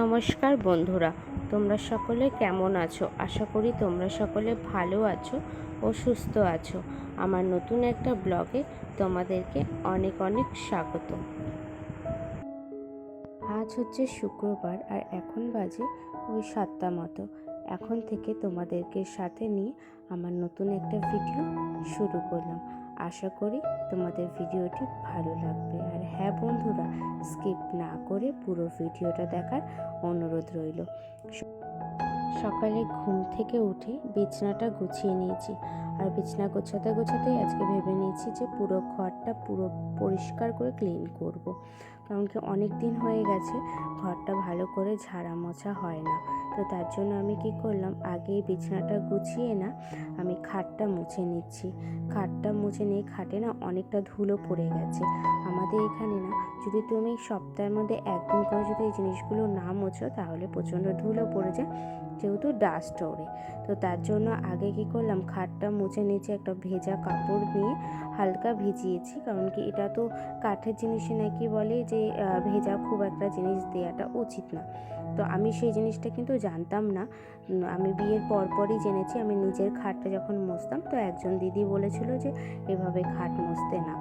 নমস্কার বন্ধুরা, তোমরা সকলে কেমন আছো? আশা করি তোমরা সকলে ভালো আছো ও সুস্থ আছো। আমার নতুন একটা ব্লগে তোমাদেরকে অনেক অনেক স্বাগত। আজ হচ্ছে শুক্রবার আর এখন বাজে ওই সাতটা মতো। এখন থেকে তোমাদেরকে সাথে নিয়ে আমার নতুন একটা ভিডিও শুরু করলাম। আশা করি তোমাদের ভিডিওটি ভালো লাগবে। হ্যাঁ বন্ধুরা স্কিপ না করে পুরো ভিডিওটা দেখার অনুরোধ রইল। সকালে ঘুম থেকে উঠে বিছনাটা গুছিয়ে নিয়েছি। আর বিছনা গোছাতে গোছাতেই আজকে ভেবে নিয়েছি যে পুরো ঘরটা পুরো পরিষ্কার করে ক্লিন করব। কারণ কি অনেক দিন হয়ে গেছে, ঘরটা ভালো করে ঝাড়া মোছা হয় না। তো তার জন্য আমি কি করলাম আগে বিছানাটা গুছিয়ে না আমি খাটটা মুছে নিচ্ছি। খাটটা মুছে নিয়ে খাটে না অনেকটা ধুলো পড়ে গেছে। আমাদের এখানে না, যদি তুমি সপ্তাহের মধ্যে একদিন করে যদি এই জিনিসগুলো না মোছো, তাহলে প্রচণ্ড ধুলো পড়ে যায়, যেহেতু ডাস্ট ওড়ে। তো তার জন্য আগে কি করলাম, খাটটা মুছে নিচে একটা ভেজা কাপড় নিয়ে হালকা ভিজিয়েছি, কারণ কি এটা তো কাঠের জিনিসে নাকি বলে যে ভেজা খুব একটা জিনিস দেওয়াটা উচিত না। তো আমি সেই জিনিসটা কিন্তু জানতাম না। আমি বিয়ের পরপরই জেনেছি, আমি নিজের খাটটা যখন মুছতাম, তো একজন দিদি বলেছিল যে, এভাবে খাট মুছতে না।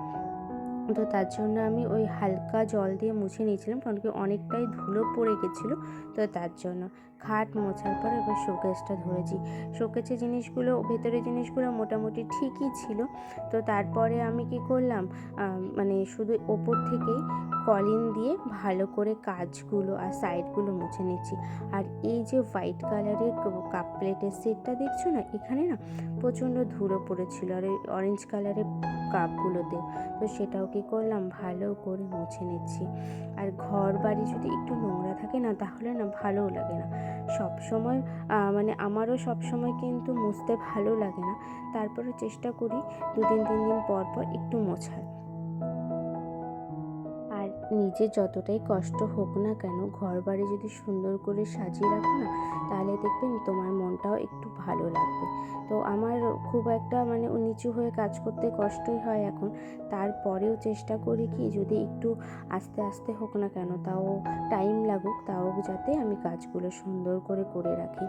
তো তার জন্য আমি ওই হালকা জল দিয়ে মুছে নিয়েছিলাম, কারণ কি অনেকটাই ধুলো পড়ে গেছিল, তো তার জন্য। খাট মোছার পর এবার শোকেসটা ধরেছি। শোকেসের জিনিসগুলো, ভেতরে জিনিসগুলো মোটামুটি ঠিকই ছিল। তো তারপরে আমি কি করলাম মানে শুধু ওপর থেকেই কলিন দিয়ে ভালো করে কাজগুলো আর সাইডগুলো মুছে নিচ্ছি। আর এই যে হোয়াইট কালারের কাপ প্লেটের সেটটা দেখছ না? এখানে না প্রচণ্ড ধুলো পড়েছিল আর ওই অরেঞ্জ কালারের কাপগুলোতে। তো সেটাও কি করলাম, ভালো করে মুছে নিচ্ছি। আর ঘর বাড়ি যদি একটু নোংরা থাকে না, তাহলে না ভালোও লাগে না। সব সময় মানে আমারও সব সময় কিন্তু মুছতে ভালো লাগে না। তারপরে চেষ্টা করি, দুদিন তিন দিন পর পর একটু মোছার। নিজে যতটাই কষ্ট হোক না কেন ঘর বাড়ি যদি সুন্দর করে সাজিয়ে রাখো না, তাহলে দেখবেন তোমার মনটাও একটু ভালো লাগবে। তো আমার খুব একটা মানে নিচু হয়ে কাজ করতে কষ্টই হয় এখন। তারপরেও চেষ্টা করি কি যদি একটু আস্তে আস্তে হোক না কেন, তাও টাইম লাগুক, তাও যাতে আমি কাজগুলো সুন্দর করে করে রাখি।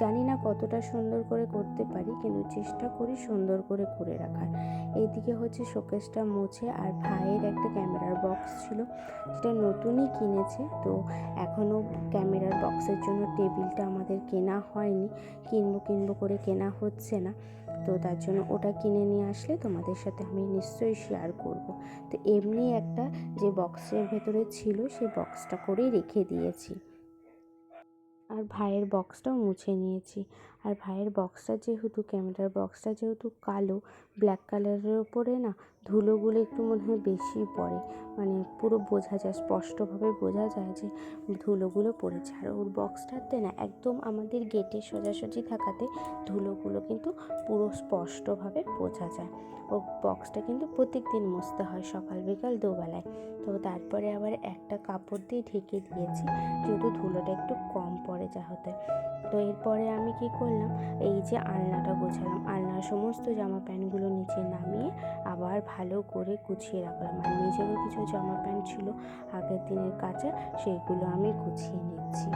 জানি না কতটা সুন্দর করে করতে পারি, কিন্তু চেষ্টা করি সুন্দর করে করে রাখার। এইদিকে হচ্ছে শোকেসটা মুছে, আর ভাইয়ের একটা ক্যামেরার বক্স ছিল। সেটা নতুনই কিনেছে, তো এখনও ক্যামেরার বক্সের জন্য টেবিলটা আমাদের কেনা হয়নি। কিনবো কিনবো করে কেনা হচ্ছে না। তো তার জন্য ওটা কিনে নিয়ে আসলে তোমাদের সাথে আমি নিশ্চয়ই শেয়ার করব। তো এমনি একটা যে বক্সের ভেতরে ছিল, সেই বক্সটা করেই রেখে দিয়েছি। আর ভাইয়ের বক্সটাও মুছে নিয়েছি। আর ভাইয়ের বক্সটা যেহেতু, ক্যামেরার বক্সটা যেহেতু কালো ব্ল্যাক কালারের ওপরে না ধুলোগুলো একটু মনে হয় বেশি পড়ে। মানে পুরো বোঝা যায়, স্পষ্টভাবে বোঝা যায় যে ধুলোগুলো পড়েছে। আর ওর বক্সটাতে না একদম আমাদের গেটে সোজাসুজি থাকাতে ধুলোগুলো কিন্তু পুরো স্পষ্টভাবে বোঝা যায়। ওর বক্সটা কিন্তু প্রত্যেক দিন মুছতে হয় সকাল বিকাল দুবেলায়। তো তারপরে আবার একটা কাপড় দিয়ে ঢেকে দিয়েছি, যেহেতু ধুলোটা একটু কম পড়ে যা হতে তো এরপরে আমি কি করলাম, এই যে আলনাটা গোছালাম। আলনার সমস্ত জামা প্যান্টগুলো নিচে নামিয়ে আবার ভালো করে গুছিয়ে রাখলাম। আর নিজেরও কিছু জামা প্যান্ট ছিল আগের দিনের কাচা সেইগুলো আমি গুছিয়ে নিচ্ছি।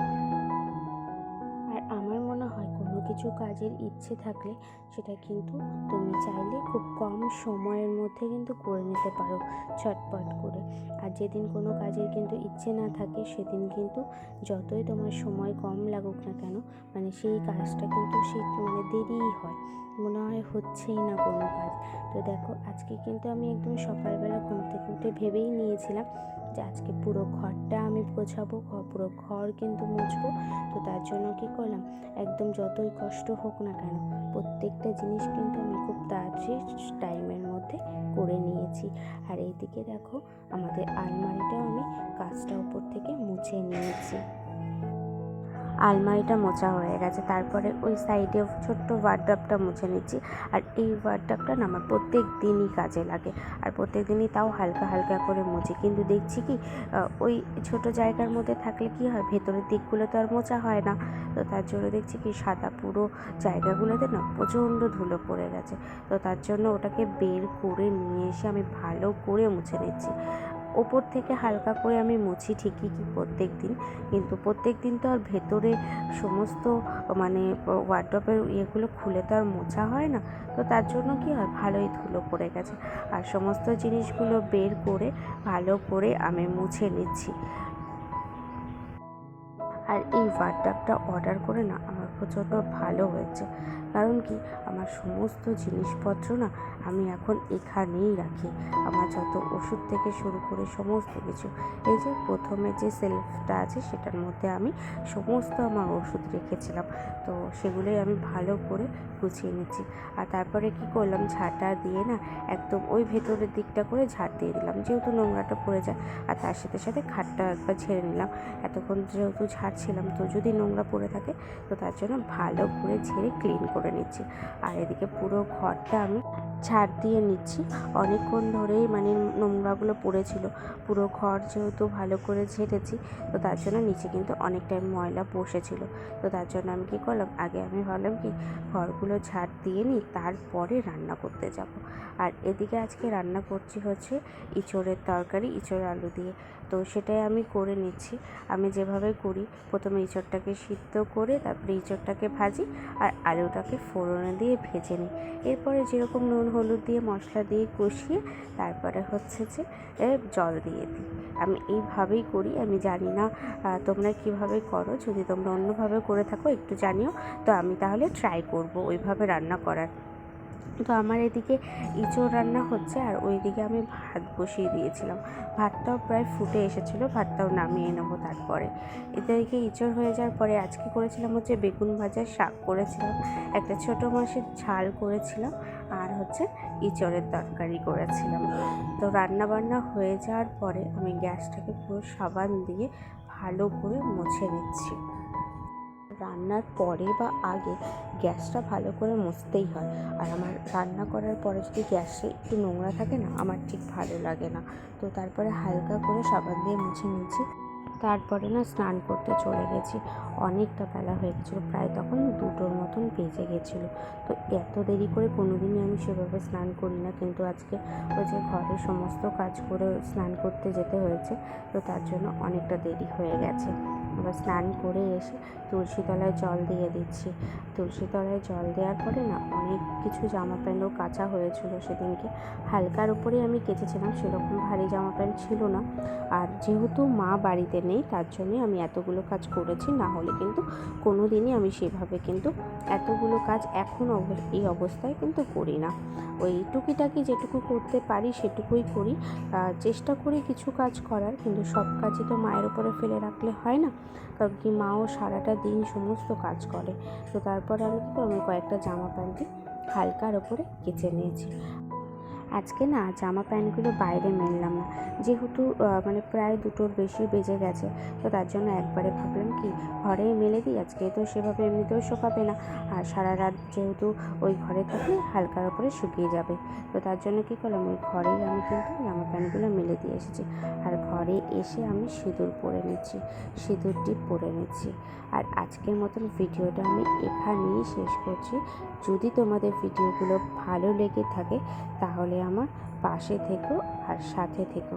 কিছু কাজের ইচ্ছে থাকলে সেটা কিন্তু তুমি চাইলে খুব কম সময়ের মধ্যে কিন্তু করে নিতে পারো ছটপট করে। আর যেদিন কোনো কাজের কিন্তু ইচ্ছে না থাকে সেদিন কিন্তু যতই তোমার সময় কম লাগুক না কেন মানে সেই কাজটা কিন্তু সে মানে দেরিই হয়। মনে হয় হচ্ছেই না কোনো কাজ। তো দেখো, আজকে কিন্তু আমি একদম সকালবেলা ঘুম থেকে উঠে ভেবেই নিয়েছিলাম যে আজকে পুরো ঘরটা আমি গোছাবো পুরো ঘর কিন্তু মুছবো। তো তার জন্য কি করলাম, একদম যতই কষ্ট হোক না কেন, প্রত্যেকটা জিনিস কিন্তু আমি খুব তাড়াতাড়ি টাইমের মধ্যে করে নিয়েছি। আর এইদিকে দেখো, আমাদের আলমারিটাও আমি কাজটা ওপর থেকে মুছে নিয়েছি। আলমারিটা মোছা হয়ে গেছে। তারপরে ওই সাইডে ছোট্ট ওয়ার্ড্রপটা মুছে নিচ্ছি। আর এই ওয়ার্ড্রপটা না আমার প্রত্যেক দিনই কাজে লাগে। আর প্রত্যেক দিনই তাও হালকা হালকা করে মুছি। কিন্তু দেখছি কি ওই ছোট জায়গার মধ্যে থাকলে কি হয়, ভেতরের দিকগুলো তো আর মোছা হয় না। তো তার জন্য দেখছি কি, সাদা পুরো জায়গাগুলোতে না প্রচণ্ড ধুলো পড়ে গেছে। তো তার জন্য ওটাকে বের করে নিয়ে এসে আমি ভালো করে মুছে নিচ্ছি। ওপর থেকে হালকা করে আমি মুছি ঠিকই কি প্রত্যেক দিন। কিন্তু প্রত্যেক দিন তো আর ভেতরে সমস্ত মানে ওয়ার্ড্রপের ইয়েগুলো খুলে তো আর মোছা হয় না। তো তার জন্য কি হয়? ভালোই ধুলো পড়ে গেছে। আর সমস্ত জিনিসগুলো বের করে, ভালো করে আমি মুছে নিচ্ছি। আর এই ওয়ার্ড্রপটা অর্ডার করে না প্রচণ্ড ভালো হয়েছে। কারণ কি? আমার সমস্ত জিনিসপত্র না আমি এখন এখানেই রাখি। আমার যত ওষুধ থেকে শুরু করে সমস্ত কিছু। এই যে প্রথমে যে সেলফটা আছে সেটার মধ্যে আমি সমস্ত আমার ওষুধ রেখেছিলাম। তো সেগুলোই আমি ভালো করে গুছিয়ে নিচ্ছি। আর তারপরে কি করলাম? ঝাঁটা দিয়ে না একদম ওই ভেতরের দিকটা করে ঝাড় দিয়ে দিলাম। যেহেতু নোংরাটা পড়ে যায়, আর তার সাথে সাথে খাটটা একবার ঝেড়ে নিলাম। এতক্ষণ যেহেতু ঝাড়ছিলাম তো যদি নোংরা পড়ে থাকে, তো তার জন্য ভালো করে ঝেড়ে ক্লিন করে নিচ্ছি। আর এদিকে পুরো ঘরটা আমি ছাড় দিয়ে নিচ্ছি। অনেকক্ষণ ধরেই মানে নোংরাগুলো পড়েছিল। পুরো ঘর যেহেতু ভালো করে ঝেড়েছি, তো তার জন্য নিচে কিন্তু অনেকটাই ময়লা বসেছিল। তো তার জন্য আমি কী করলাম, আগে আমি ভাবলাম কি, ঘরগুলো ঝাড় দিয়ে নিই তারপরে রান্না করতে যাব। আর এদিকে আজকে রান্না করছি হচ্ছে ইঁচড়ের তরকারি, ইঁচড় আলু দিয়ে। তো সেটাই আমি করে নিচ্ছি। আমি যেভাবে করি, প্রথমে ইঁচড়টাকে সিদ্ধ করে, তারপরে ইঁচড়টাকে ভাজি আর আলুটাকে ফোড়নে দিয়ে ভেজে নিই। এরপরে যেরকম নুন, হলুদ দিয়ে, মশলা দিয়ে কষিয়ে, তারপরে হচ্ছে যে জল দিয়ে দিই। আমি এইভাবেই করি। আমি জানি না তোমরা কীভাবে করো। যদি তোমরা অন্যভাবে করে থাকো, একটু জানিও। তো আমি তাহলে ট্রাই করব ওইভাবে রান্না করার। তো আমার এদিকে ইঁচড় রান্না হচ্ছে আর ওইদিকে আমি ভাত বসিয়ে দিয়েছিলাম। ভাতটাও প্রায় ফুটে এসেছিল, ভাতটাও নামিয়ে নেব তারপরে। এদিকে ইঁচড় হয়ে যাওয়ার পরে আজকে করেছিলাম হচ্ছে বেগুন ভাজার শাক করেছিলাম। একটা ছোটো মাছের ঝাল করেছিলাম আর হচ্ছে ইঁচড়ের তরকারি করেছিলাম। তো রান্না বান্না হয়ে যাওয়ার পরে আমি গ্যাসটাকে পুরো সাবান দিয়ে ভালো করে মুছে নিচ্ছি। রান্নার পরে বা আগে গ্যাসটা ভালো করে মুছতেই হয়। আর আমার রান্না করার পরে যদি গ্যাসে একটু নোংরা থাকে না, আমার ঠিক ভালো লাগে না। তো তারপরে হালকা করে সাবান দিয়ে মুছে নিয়েছি। তারপরে না স্নান করতে চলে গেছি। অনেকটা বেলা হয়ে গেছিল, প্রায় তখন দুটোর মতন বেজে গেছিল। তো এত দেরি করে কোনো দিনই আমি সেভাবে স্নান করি না, কিন্তু আজকে ওই যে ঘরের সমস্ত কাজ করে স্নান করতে যেতে হয়েছে, তো তার জন্য অনেকটা দেরি হয়ে গেছে। এবার স্নান করে এসে তুলসী তলায় জল দিয়ে দিচ্ছি। তুলসী তলায় জল দেওয়ার পরে না অনেক কিছু জামা প্যান্টও কাঁচা হয়েছিল সেদিনকে। হালকার উপরেই আমি কেচেছিলাম, সেরকম ভারী জামা প্যান্ট ছিল না। আর যেহেতু মা বাড়িতে নেই তার জন্যই আমি এতগুলো কাজ করেছি। না হলে কিন্তু কোনো দিনই আমি সেভাবে কিন্তু এতগুলো কাজ এখন এই অবস্থায় কিন্তু করি না। ওই টুকিটাকি যেটুকু করতে পারি, সেটুকুই করি। চেষ্টা করি কিছু কাজ করার, কিন্তু সব কাজই তো মায়ের উপরে ফেলে রাখলে হয় না। কারণ কি মাও সারাটা দিন সমস্ত কাজ করে। তো তারপরে আমি আমি কয়েকটা জামা প্যান্টই হালকার ওপরে কেচে নিয়েছি। আজকে না জামা প্যান্টগুলো বাইরে মেললাম না। যেহেতু মানে প্রায় দুটোর বেশি বেজে গেছে, তো তার জন্য একবারে ভাবলাম কি ঘরেই মেলে দিই, আজকে তো সেভাবে এমনিতেও শোকাবে না। আর সারা রাত যেহেতু ওই ঘরে থাকলে হালকার ওপরে শুকিয়ে যাবে। তো তার জন্য কী করলাম, ওই ঘরেই আমি কিন্তু জামা প্যান্টগুলো মেলে দিয়ে এসেছি। আর ঘরে এসে আমি সিঁদুর পরে নিচ্ছি সিঁদুরটি পরে নিচ্ছি। আর আজকের মতন ভিডিওটা আমি এখানেই শেষ করছি। যদি তোমাদের ভিডিওগুলো ভালো লেগে থাকে, তাহলে আমার পাশে থেকো আর সাথে থেকো।